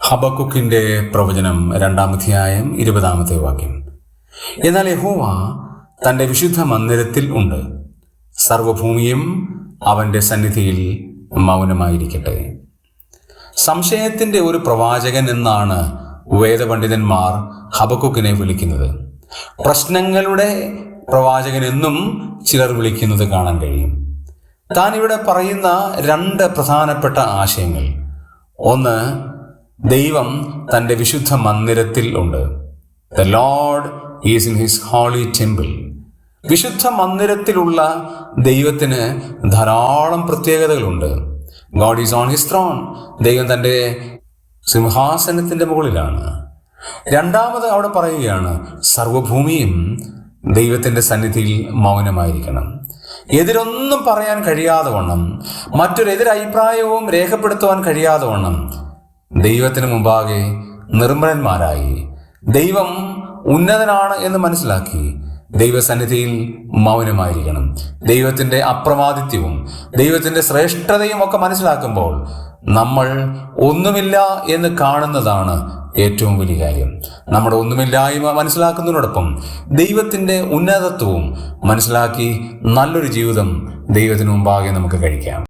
ഹബക്കുക്കിന്റെ പ്രവചനം രണ്ടാമധ്യായം ഇരുപതാമത്തെ വാക്യം. എന്നാൽ യഹോവ തന്റെ വിശുദ്ധ മന്ദിരത്തിൽ ഉണ്ട്. സർവഭൂമിയും അവന്റെ സന്നിധിയിൽ മൗനമായിരിക്കട്ടെ. സംശയത്തിന്റെ ഒരു പ്രവാചകൻ എന്നാണ് വേദപണ്ഡിതന്മാർ ഹബക്കുക്കിനെ വിളിക്കുന്നത്. പ്രശ്നങ്ങളുടെ പ്രവാചകൻ എന്നും ചിലർ വിളിക്കുന്നത് കാണാൻ കഴിയും. താൻ ഇവിടെ പറയുന്ന രണ്ട് പ്രധാനപ്പെട്ട ആശയങ്ങൾ. ഒന്ന് ദൈവം തന്റെ വിശുദ്ധ മന്ദിരത്തിൽ ഉണ്ട്. The lord is in his holy temple വിശുദ്ധ മന്ദിരത്തിലുള്ള ദൈവത്തിന് ധാരാളം പ്രത്യേകതകളുണ്ട്. God is on his throne ദൈവം തന്റെ സിംഹാസനത്തിന്റെ മുകളിലാണ്. രണ്ടാമത് അവിടെ പറയുകയാണ് സർവഭൂമിയും ദൈവത്തിന്റെ സന്നിധിയിൽ മൗനമായിരിക്കണം. എതിരൊന്നും പറയാൻ കഴിയാതെ വണ്ണം മറ്റൊരു എതിരഭിപ്രായവും രേഖപ്പെടുത്തുവാൻ കഴിയാതെ വണ്ണം ദൈവത്തിന് മുമ്പാകെ നിർമ്മലന്മാരായി. ദൈവം ഉന്നതനാണ് എന്ന് മനസ്സിലാക്കി ദൈവസന്നിധിയിൽ മൗനമായിരിക്കണം. ദൈവത്തിന്റെ അപ്രമാദിത്യവും ദൈവത്തിന്റെ ശ്രേഷ്ഠതയും ഒക്കെ മനസ്സിലാക്കുമ്പോൾ നമ്മൾ ഒന്നുമില്ല എന്ന് കാണുന്നതാണ് ഏറ്റവും വലിയ കാര്യം. നമ്മുടെ ഒന്നുമില്ലായ്മ മനസ്സിലാക്കുന്നതിനോടൊപ്പം ദൈവത്തിന്റെ ഉന്നതത്വവും മനസ്സിലാക്കി നല്ലൊരു ജീവിതം ദൈവത്തിന് മുമ്പാകെ നമുക്ക് കഴിക്കാം.